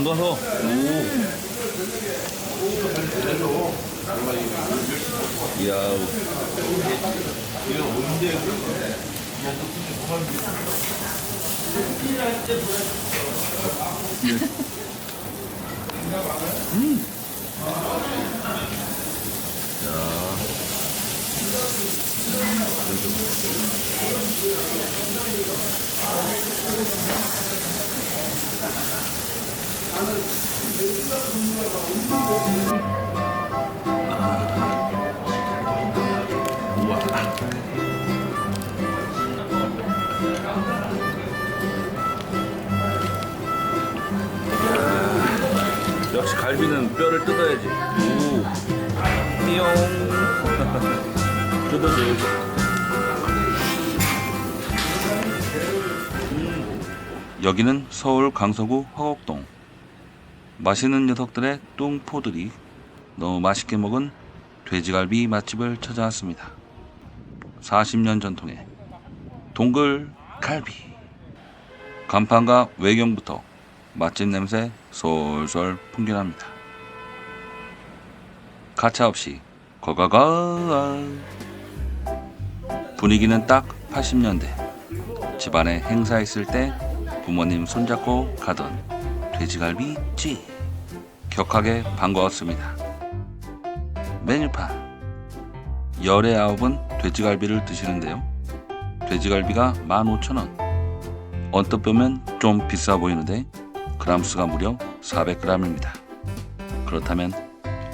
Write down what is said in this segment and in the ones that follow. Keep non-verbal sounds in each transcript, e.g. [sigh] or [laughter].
담가서. 오. 이야. 갈비는 뼈를 뜯어야지. 오. 띠용. [laughs] 뜯어줘야지. 여기는 서울 강서구 화곡동. 맛있는 녀석들의 똥포들이 너무 맛있게 먹은 돼지갈비 맛집을 찾아왔습니다. 40년 전통의 동글 갈비. 간판과 외경부터 맛집 냄새 솔솔 풍겨납니다. 가차없이 거가가 분위기는 딱 80년대 집안에 행사 있을 때 부모님 손잡고 가던 돼지갈비집 격하게 반가웠습니다. 메뉴판 열의 아홉은 돼지갈비를 드시는데요. 돼지갈비가 15,000원 언뜻 보면 좀 비싸 보이는데 그람수가 무려 400g입니다. 그렇다면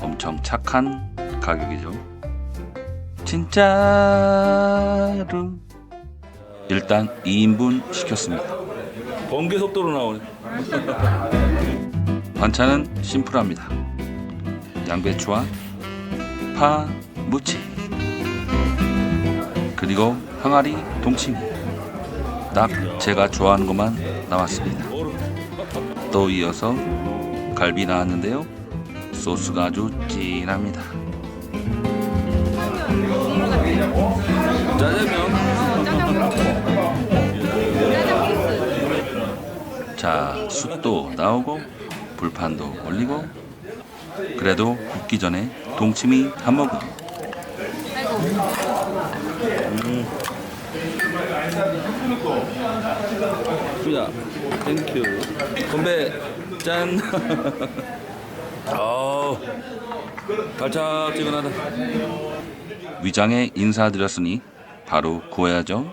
엄청 착한 가격이죠. 진짜로 일단 2인분 시켰습니다. 번개 속도로 나오네. [laughs] 반찬은 심플합니다. 양배추와 파, 무치 그리고 항아리 동치미 딱 제가 좋아하는 것만 나왔습니다. 또 이어서 갈비 나왔는데요. 소스가 아주 진합니다. 짜장면. 자, 숯도 나오고 불판도 올리고 그래도 굽기 전에 동치미 한 모금. 수야, 땡큐. 건배, 짠. [laughs] 어, 발짝지근하다. 위장에 인사드렸으니 바로 구워야죠.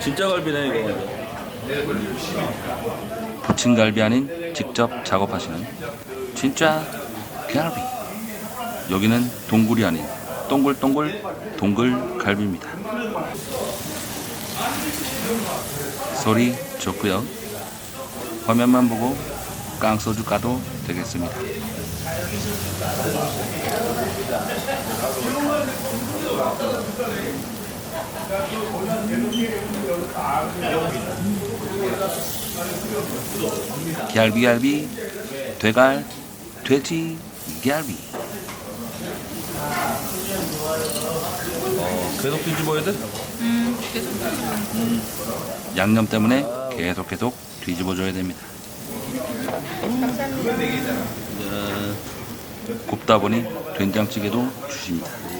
진짜 갈비네 이거. 부침갈비 아닌 직접 작업하시는 진짜 갈비. 여기는 동굴이 아닌 동글동글 동글갈비입니다. 소리 좋고요. 화면만 보고 깡소주 까도 되겠습니다. 갈비갈비 돼갈 돼지 갈비 어, 계속 뒤집어야 돼? 음, 계속 드시면 양념 때문에 계속 계속 뒤집어줘야 됩니다. 야, 굽다 보니 된장찌개도 주십니다.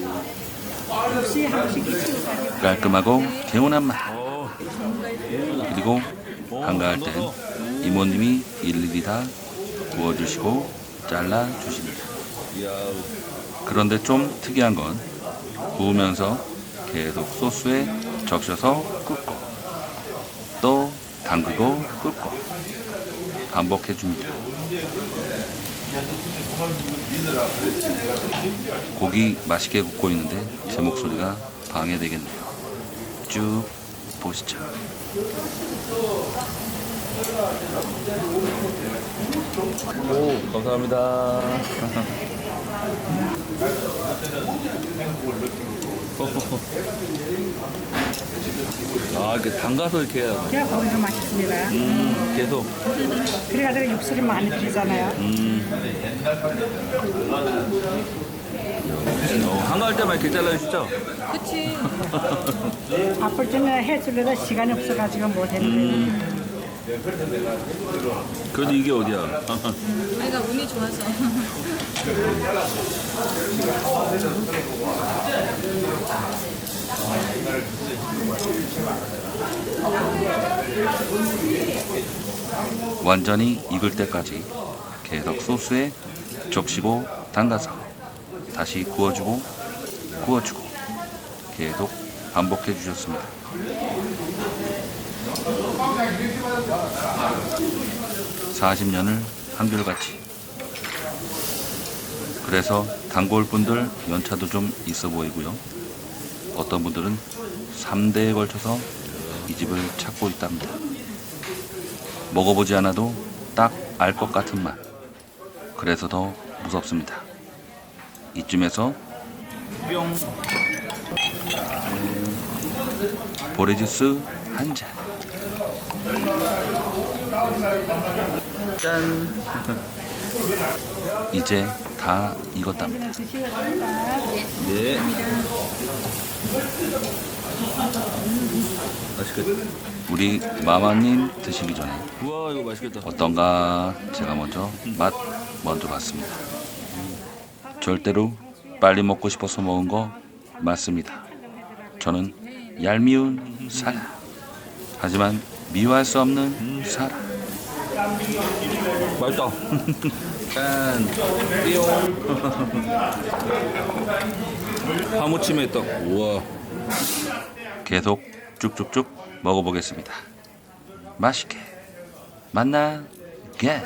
깔끔하고 개운한 맛. 그리고 한가할 땐 이모님이 일일이 다 구워주시고 잘라주십니다. 그런데 좀 특이한 건 구우면서 계속 소스에 적셔서 굽고 또 담그고 굽고 반복해 줍니다. 고기 맛있게 굽고 있는데 제 목소리가 방해되겠네요. 쭉 보시죠. 오, 감사합니다. [laughs] 아, 이렇게 담가서 이렇게 해야 제가 거기서 맛있습니다. 음, 계속. 그래가지고 육수를 많이 드리잖아요. 어, 한가할 때만 이렇게 잘라주시죠? 그치. [laughs] 바쁠 때는 해주려다 시간이 없어가지고 못 했는데. 그래도 이게 어디야? 아이가 운이 좋아서. [laughs] 완전히 익을 때까지 계속 소스에 적시고 담가서 다시 구워주고 구워주고 계속 반복해 주셨습니다. 사십 년을 한결같이 그래서 단골 분들 연차도 좀 있어 보이고요. 어떤 분들은 3대에 걸쳐서 이 집을 찾고 있답니다. 먹어보지 않아도 딱 알 것 같은 맛. 그래서 더 무섭습니다. 이쯤에서 뿅 보레주스 한 잔. 짠. 이제 다 익었답니다. 네. 맛있겠다. 우리 마마님 드시기 전에 우와 이거 맛있겠다. 어떤가 제가 먼저 맛 먼저 봤습니다. 절대로 빨리 먹고 싶어서 먹은 거 맞습니다. 저는 얄미운 사라. 하지만 미워할 수 없는 사라. 맛있다. [laughs] 짠. [laughs] 파무침에 떡. 우와. 계속 쭉쭉쭉 먹어보겠습니다. 맛있게 만나게.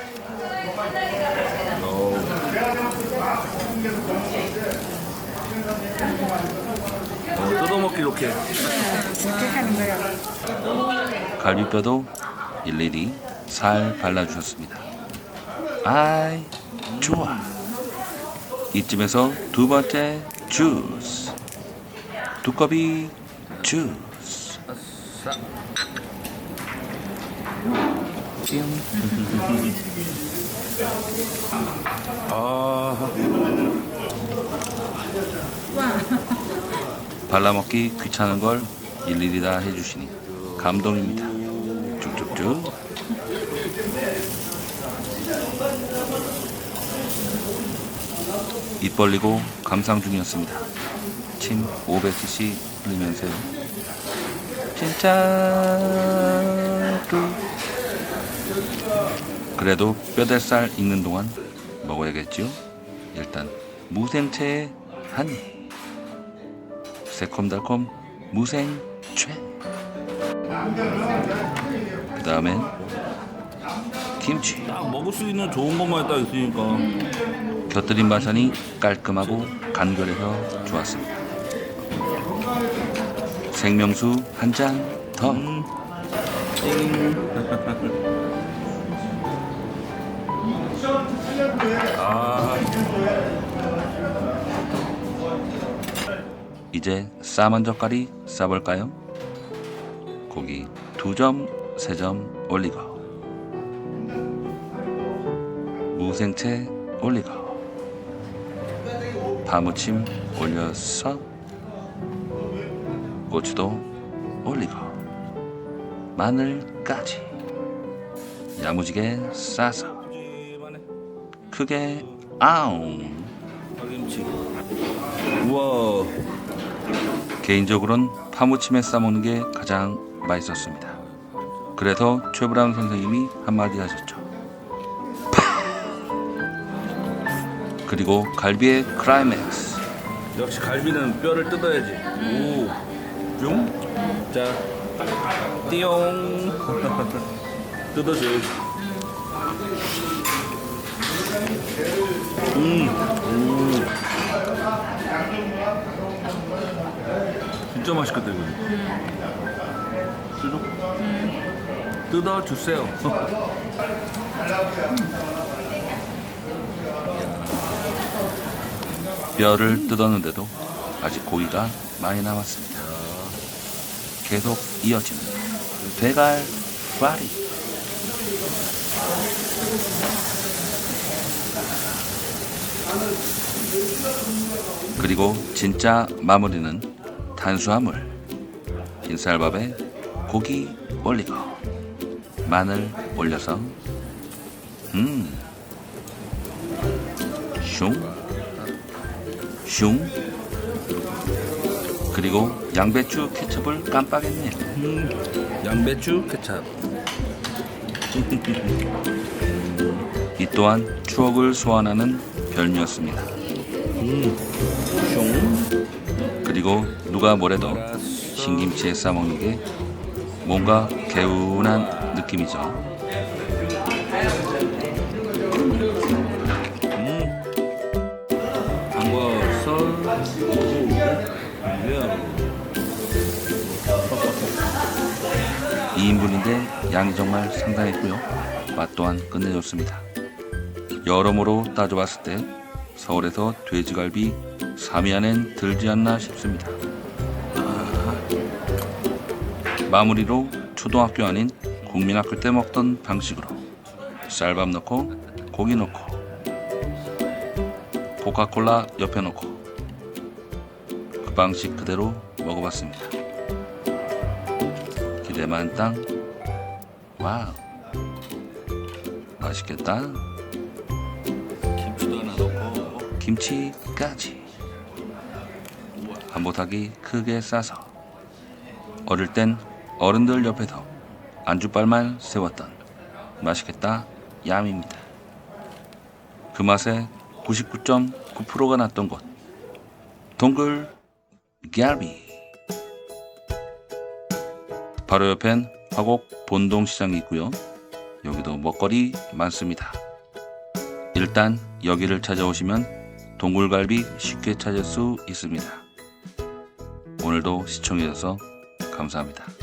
어, 뜯어먹기 이렇게. 그렇게 하는 거예요. 갈비뼈도 일일이 살 발라주셨습니다. 아이 좋아. 이쯤에서 두 번째 주스. 두꺼비 주스. 아, 발라먹기 귀찮은 걸 일일이 다 해주시니 감동입니다. 쭉쭉쭉. 입 벌리고 감상 중이었습니다. 침 500cc 흘리면서요. 진짜로. 그래도 뼈대살 익는 동안 먹어야겠지요. 일단 무생채 한 입. 새콤달콤 무생채 그 다음엔 김치 딱 먹을 수 있는 좋은 것만 딱 있으니까. 곁들인 반찬이 깔끔하고 간결해서 좋았습니다. 생명수 한 잔 더. 아, 이제 쌈 한 젓갈이 싸볼까요? 고기 두 점, 세 점 올리고. 무생채 올리고 파무침 올려서 고추도 올리고 마늘까지 야무지게 싸서. 크게 아웅. 우와. 개인적으로는 파무침에 싸먹는 게 가장 맛있었습니다. 그래서 최브라운 선생님이 한마디 하셨죠. 그리고 갈비의 클라이맥스. 역시 갈비는 뼈를 뜯어야지. 오. 뿅. 자. 띠용. [laughs] 뜯어줘야지. 음. 오. 진짜 맛있겠다 이거. 뜯어. 뜯어주세요. [laughs] 뼈를 뜯었는데도 아직 고기가 많이 남았습니다. 계속 이어지는 대갈 파리. 그리고 진짜 마무리는 탄수화물. 흰쌀밥에 고기 올리고 마늘 올려서 음 슝, 슝. 그리고 양배추 케첩을 깜빡했네요. 양배추 케찹. 이 또한 추억을 소환하는 별미였습니다. 슝. 그리고 누가 뭐래도 신김치에 싸먹는 게 뭔가 개운한 느낌이죠. 2인분인데 양이 정말 상당했고요. 맛 또한 끝내줬습니다. 여러모로 따져봤을 때 서울에서 돼지갈비 3위 안엔 들지 않나 싶습니다. 마무리로 초등학교 아닌 국민학교 때 먹던 방식으로 쌀밥 넣고 고기 넣고 코카콜라 옆에 그 방식 그대로 먹어봤습니다. 기대 만 땅. 와우. 맛있겠다. 김치도 하나 넣고 김치까지. 한보타기 크게 싸서. 어릴 땐 어른들 옆에서 안주빨만 세웠던 맛있겠다 얌입니다. 그 맛에 99.9%가 났던 곳. 동글 갈비. 바로 옆엔 화곡 본동시장이 있고요. 여기도 먹거리 많습니다. 일단 여기를 찾아오시면 동굴갈비 쉽게 찾을 수 있습니다. 오늘도 시청해주셔서 감사합니다.